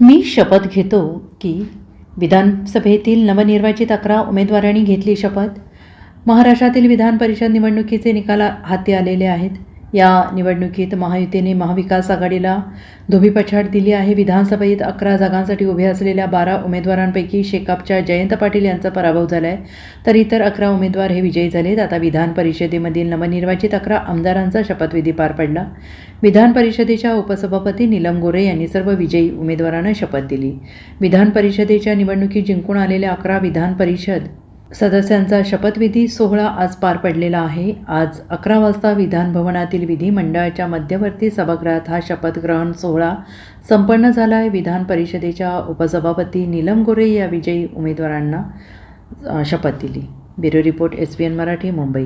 मी शपथ घेतो की विधानसभेतील नवनिर्वाचित अकरा उमेदवारांनी घेतली शपथ. महाराष्ट्रातील विधान परिषद निवडणुकीचे निकाल हाती आलेले आहेत. या निवडणुकीत महायुतीने महाविकास आघाडीला धोबीपछाड दिली आहे. विधानसभेत अकरा जागांसाठी उभे असलेल्या बारा उमेदवारांपैकी शेकापच्या जयंत पाटील यांचा पराभव झाला आहे तर इतर अकरा उमेदवार हे विजयी झालेत. आता विधान परिषदेमधील नवनिर्वाचित अकरा आमदारांचा शपथविधी पार पडला. विधान परिषदेच्या उपसभापती नीलम गोरे यांनी सर्व विजयी उमेदवारांना शपथ दिली. विधान परिषदेच्या निवडणुकीत जिंकून आलेल्या अकरा विधान परिषद सदस्यांचा शपथविधी सोहळा आज पार पडलेला आहे. आज अकरा वाजता विधान भवनातील विधिमंडळाच्या मध्यवर्ती सभागृहात हा शपथग्रहण सोहळा संपन्न झाला आहे विधान परिषदेच्या उपसभापती नीलम गोरे या विजयी उमेदवारांना शपथ दिली. Bureau report S B N Marathi Mumbai.